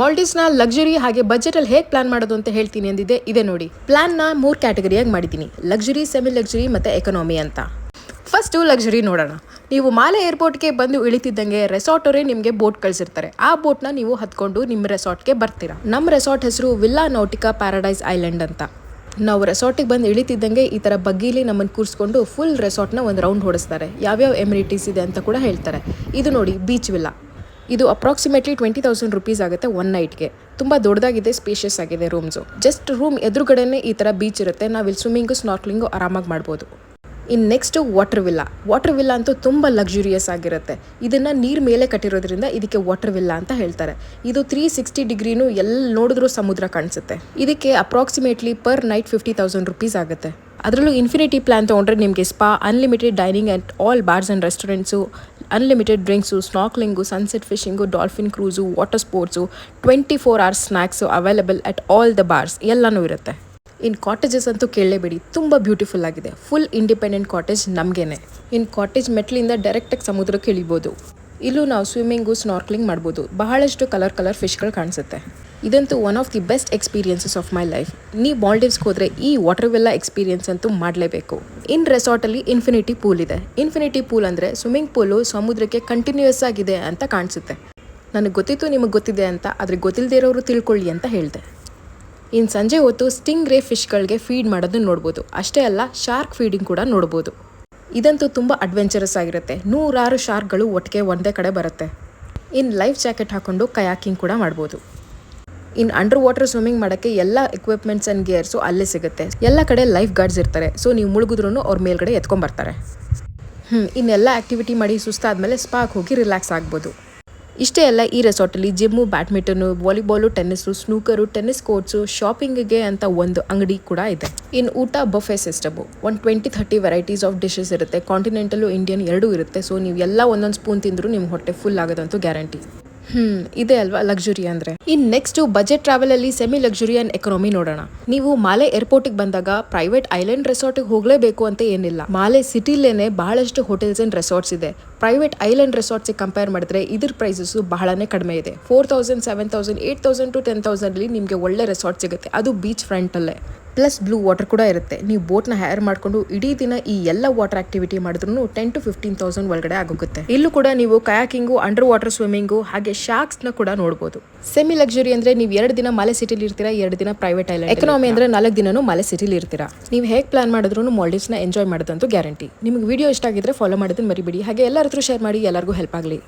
ಮಾಲ್ಡೀವ್ಸ್ನ luxury ಹಾಗೆ ಬಜೆಟಲ್ಲಿ ಹೇಗೆ plan ಮಾಡೋದು ಅಂತ ಹೇಳ್ತೀನಿ ಅಂದಿದೆ ಇದೆ ನೋಡಿ. ಪ್ಲಾನ್ನ ಮೂರು ಕ್ಯಾಟಗರಿಯಾಗಿ ಮಾಡಿದ್ದೀನಿ. ಲಕ್ಸುರಿ ಸೆಮಿ ಲಕ್ಸುರಿ ಮತ್ತು ಎಕನಾಮಿ ಅಂತ. ಫಸ್ಟು ಲಕ್ಸುರಿ ನೋಡೋಣ. ನೀವು ಮಾಲೆ ಏರ್ಪೋರ್ಟ್ಗೆ ಬಂದು ಇಳಿತಿದ್ದಂಗೆ ರೆಸಾರ್ಟ್ ಅವರೇ ನಿಮಗೆ ಬೋಟ್ ಕಳಿಸಿರ್ತಾರೆ. ಆ ಬೋಟ್ನ ನೀವು ಹತ್ಕೊಂಡು ನಿಮ್ಮ ರೆಸಾರ್ಟ್ಗೆ ಬರ್ತೀರಾ. ನಮ್ಮ ರೆಸಾರ್ಟ್ ಹೆಸರು ವಿಲ್ಲಾ ನೌಟಿಕಾ ಪ್ಯಾರಡೈಸ್ ಐಲ್ಯಾಂಡ್ ಅಂತ. ನಾವು ರೆಸಾರ್ಟಿಗೆ ಬಂದು ಇಳಿತಿದ್ದಂಗೆ ಈ ಥರ ಬಗ್ಗೀಲಿ ನಮ್ಮನ್ನು ಕೂರಿಸ್ಕೊಂಡು ಫುಲ್ ರೆಸಾರ್ಟ್ನ ಒಂದು ರೌಂಡ್ ಹೊಡಿಸ್ತಾರೆ ಯಾವ್ಯಾವ ಎಮಿನಿಟೀಸ್ ಇದೆ ಅಂತ ಕೂಡ ಹೇಳ್ತಾರೆ. ಇದು ನೋಡಿ ಬೀಚ್ ವಿಲ್ಲಾ ಇದು ಅಪ್ರಾಕ್ಸಿಮೇಟ್ಲಿ ಟ್ವೆಂಟಿ ತೌಸಂಡ್ ರುಪೀಸ್ ಆಗುತ್ತೆ ಒನ್ ನೈಟ್ಗೆ ತುಂಬ ದೊಡ್ಡದಾಗಿದೆ ಸ್ಪೇಷಿಯಸ್ ಆಗಿದೆ ರೂಮ್ಸು ಜಸ್ಟ್ ರೂಮ್ ಎದುರುಗಡೆನೇ ಈ ಥರ ಬೀಚ್ ಇರುತ್ತೆ. ನಾವು ಇಲ್ಲಿ ಸ್ವಿಮ್ಮಿಂಗು ಸ್ನಾರ್ಕ್ಲಿಂಗು ಆರಾಮಾಗಿ ಮಾಡ್ಬೋದು. ಇನ್ನು next water villa. Water villa ಅಂತೂ ತುಂಬ ಲಕ್ಸುರಿಯಸ್ ಆಗಿರುತ್ತೆ. ಇದನ್ನು ನೀರು ಮೇಲೆ ಕಟ್ಟಿರೋದ್ರಿಂದ ಇದಕ್ಕೆ ವಾಟರ್ ವಿಲ್ಲಾ ಅಂತ ಹೇಳ್ತಾರೆ. ಇದು ತ್ರೀ ಸಿಕ್ಸ್ಟಿ ಡಿಗ್ರಿನೂ ಎಲ್ಲಿ ನೋಡಿದ್ರೂ ಸಮುದ್ರ ಕಾಣಿಸುತ್ತೆ. ಇದಕ್ಕೆ approximately per night fifty thousand rupees ಆಗುತ್ತೆ. ಅದರಲ್ಲೂ ಇನ್ಫಿನಿಟಿ ಪ್ಲಾನ್ ತೊಗೊಂಡ್ರೆ ನಿಮಗೆ spa unlimited dining and all bars and restaurants unlimited drinks snorkelling sunset fishing dolphin cruise water sports twenty four hours snacks available at all the bars ಎಲ್ಲನೂ ಇರುತ್ತೆ. ಇನ್ನು cottages ಅಂತೂ ಕೇಳಲೇಬೇಡಿ, ತುಂಬ ಬ್ಯೂಟಿಫುಲ್ ಆಗಿದೆ. ಫುಲ್ ಇಂಡಿಪೆಂಡೆಂಟ್ ಕಾಟೇಜ್ ನಮಗೇನೆ. ಇನ್ನು cottage ಮೆಟ್ಲಿಂದ ಡೈರೆಕ್ಟಾಗಿ ಸಮುದ್ರಕ್ಕೆ ಇಳಿಬೋದು. ಇಲ್ಲೂ ನಾವು ಸ್ವಿಮ್ಮಿಂಗು ಸ್ನಾರ್ಕ್ಲಿಂಗ್ ಮಾಡ್ಬೋದು. ಬಹಳಷ್ಟು ಕಲರ್ ಕಲರ್ ಫಿಶ್ಗಳು ಕಾಣಿಸುತ್ತೆ. ಇದಂತೂ one of the best experiences of my life ನೀವು ಮಾಲ್ಡೀವ್ಸ್ಗೆ ಹೋದರೆ ಈ ವಾಟರ್ ವೆಲ್ಲ ಎಕ್ಸ್ಪೀರಿಯನ್ಸ್ ಅಂತೂ ಮಾಡಲೇಬೇಕು. ಇನ್ ರೆಸಾರ್ಟಲ್ಲಿ ಇನ್ಫಿನಿಟಿ ಪೂಲ್ ಇದೆ. ಇನ್ಫಿನಿಟಿ ಪೂಲ್ ಅಂದರೆ ಸ್ವಿಮ್ಮಿಂಗ್ ಪೂಲು ಸಮುದ್ರಕ್ಕೆ ಕಂಟಿನ್ಯೂಯಸ್ ಆಗಿದೆ ಅಂತ ಕಾಣಿಸುತ್ತೆ. ನನಗೆ ಗೊತ್ತಿತ್ತು, ನಿಮಗೆ ಗೊತ್ತಿದೆ ಅಂತ. ಆದರೆ ಗೊತ್ತಿಲ್ಲದೇ ಇರೋರು ತಿಳ್ಕೊಳ್ಳಿ ಅಂತ ಹೇಳಿದೆ. ಇನ್ನು ಸಂಜೆ ಹೊತ್ತು ಸ್ಟಿಂಗ್ ರೇ ಫಿಶ್ಗಳಿಗೆ ಫೀಡ್ ಮಾಡೋದನ್ನ ನೋಡ್ಬೋದು. ಅಷ್ಟೇ ಅಲ್ಲ ಶಾರ್ಕ್ ಫೀಡಿಂಗ್ ಕೂಡ ನೋಡ್ಬೋದು. ಇದಂತೂ ತುಂಬ ಅಡ್ವೆಂಚರಸ್ ಆಗಿರುತ್ತೆ. ನೂರಾರು ಶಾರ್ಕ್ಗಳು ಒಟ್ಟಿಗೆ ಒಂದೇ ಕಡೆ ಬರುತ್ತೆ. ಇನ್ನು ಲೈಫ್ ಜಾಕೆಟ್ ಹಾಕೊಂಡು ಕಯಾಕಿಂಗ್ ಕೂಡ ಮಾಡ್ಬೋದು. ಇನ್ನು ಅಂಡರ್ ವಾಟರ್ ಸ್ವಿಮ್ಮಿಂಗ್ ಮಾಡೋಕ್ಕೆ ಎಲ್ಲ ಎಕ್ವಿಪ್ಮೆಂಟ್ಸ್ ಆ್ಯಂಡ್ ಗೇರ್ಸು ಅಲ್ಲೇ ಸಿಗುತ್ತೆ. ಎಲ್ಲ ಕಡೆ ಲೈಫ್ ಗಾರ್ಡ್ಸ್ ಇರ್ತಾರೆ. ಸೊ ನೀವು ಮುಳುಗಿದ್ರೂ ಅವ್ರ ಮೇಲ್ಗಡೆ ಎತ್ಕೊಂಬರ್ತಾರೆ ಹ್ಞೂ ಇನ್ನೆಲ್ಲ ಆ್ಯಕ್ಟಿವಿಟಿ ಮಾಡಿ ಸುಸ್ತಾದ್ಮೇಲೆ ಸ್ಪಾಕ್ ಹೋಗಿ ರಿಲ್ಯಾಕ್ಸ್ ಆಗ್ಬೋದು. ಇಷ್ಟೇ ಅಲ್ಲ ಈ ರೆಸಾರ್ಟಲ್ಲಿ gym badminton volleyball, tennis, snooker, tennis courts, ಶಾಪಿಂಗಿಗೆ ಅಂತ ಒಂದು ಅಂಗಡಿ ಕೂಡ ಇದೆ. ಇನ್ನು ಊಟ buffet system. One twenty thirty varieties of dishes ಇರುತ್ತೆ. ಕಾಂಟಿನೆಂಟಲು ಇಂಡಿಯನ್ ಎರಡೂ ಇರುತ್ತೆ. ಸೊ ನೀವು ಎಲ್ಲ ಒಂದೊಂದು ಸ್ಪೂನ್ ತಿಂದರೂ ನಿಮ್ಮ ಹೊಟ್ಟೆ ಫುಲ್ ಆಗೋದಂತೂ ಗ್ಯಾರಂಟಿ. ಹ್ಮ್, ಇದೆ ಅಲ್ವಾ ಲಕ್ಸುರಿ ಅಂದ್ರೆ. ಇನ್ ನೆಕ್ಸ್ಟ್ ಬಜೆಟ್ ಟ್ರಾವೆಲ್ ಅಲ್ಲಿ ಸೆಮಿ ಲಕ್ಸುರಿ ಅಂಡ್ ಎಕನಾಮಿ ನೋಡೋಣ. ನೀವು ಮಾಲೆ ಏರ್ಪೋರ್ಟ್ಗೆ ಬಂದಾಗ ಪ್ರೈವೇಟ್ ಐಲ್ಯಾಂಡ್ ರೆಸಾರ್ಟ್ ಹೋಗಲೇಬೇಕು ಅಂತ ಏನಿಲ್ಲ. ಮಾಲೆ ಸಿಟಿಲೇನೆ ಬಹಳಷ್ಟು ಹೋಟೆಲ್ಸ್ ಅಂಡ್ ರೆಸಾರ್ಟ್ಸ್ ಇದೆ. ಪ್ರೈವೇಟ್ ಐಲ್ಯಾಂಡ್ ರೆಸಾರ್ಟ್ಸ್ ಕಂಪೇರ್ ಮಾಡಿದ್ರೆ ಇದ್ರ ಪ್ರೈಸಸ್ ಬಹಳನೇ ಕಡಿಮೆ ಇದೆ. Four thousand seven thousand eight thousand to ten thousand ಅಲ್ಲಿ ನಿಮಗೆ ಒಳ್ಳೆ ರೆಸಾರ್ಟ್ ಸಿಗುತ್ತೆ. ಅದು ಬೀಚ್ ಫ್ರಂಟ್ ಅಲ್ಲೇ. ಪ್ಲಸ್ ಬ್ಲೂ ವಾಟರ್ ಕೂಡ ಇರುತ್ತೆ. ನೀವು ಬೋಟ್ನ ಹೈರ್ ಮಾಡಿಕೊಂಡು ಇಡೀ ದಿನ ಈ ಎಲ್ಲ ವಾಟರ್ ಆಕ್ಟಿವಿಟಿ ಮಾಡಿದ್ರು ಟೆನ್ ಟು ಫಿಫ್ಟೀನ್ ತೌಸಂಡ್ ಒಳಗಡೆ ಆಗೋಗುತ್ತೆ. ಇಲ್ಲೂ ಕೂಡ ನೀವು ಕಯಾಕಿಂಗು ಅಂಡರ್ ವಾಟರ್ ಸ್ವಿಮ್ಮಿಂಗು ಹಾಗೆ ಶಾರ್ಕ್ಸ್ನ ಕೂಡ ನೋಡ್ಬೋದು. ಸೆಮಿ ಲಕ್ಸುರಿ ಅಂದ್ರೆ ನೀವು ಎರಡು ದಿನ ಮಲೆ ಸಿಟಿಲಿ ಇರ್ತೀರಾ ಎರಡು ದಿನ ಪ್ರೈವೇಟ್ ಐಲ್ಯಾಂಡ್ ಎಕನಾಮಿ ಅಂದ್ರೆ ನಾಲ್ಕು ದಿನನೂ ಮಲೆ ಸಿಟಿಲಿ ಇರ್ತೀರಾ? ನೀವು ಹೇಗೆ ಪ್ಲಾನ್ ಮಾಡಿದ್ರು ಮಾಲ್ಡೀವ್ಸ್ನ ಎಂಜಾಯ್ ಮಾಡೋದಂತೂ ಗ್ಯಾರಂಟಿ ನಿಮಗೆ ವಿಡಿಯೋ ಇಷ್ಟ ಆಗಿದ್ರೆ ಫಾಲೋ ಮಾಡೋದನ್ನು ಮರಿಬೇಡಿ. ಹಾಗೆ ಎಲ್ಲರ ಹತ್ರ ಶೇರ್ ಮಾಡಿ ಎಲ್ಲರಿಗೂ ಹೆಲ್ಪ್ ಆಗಲಿ.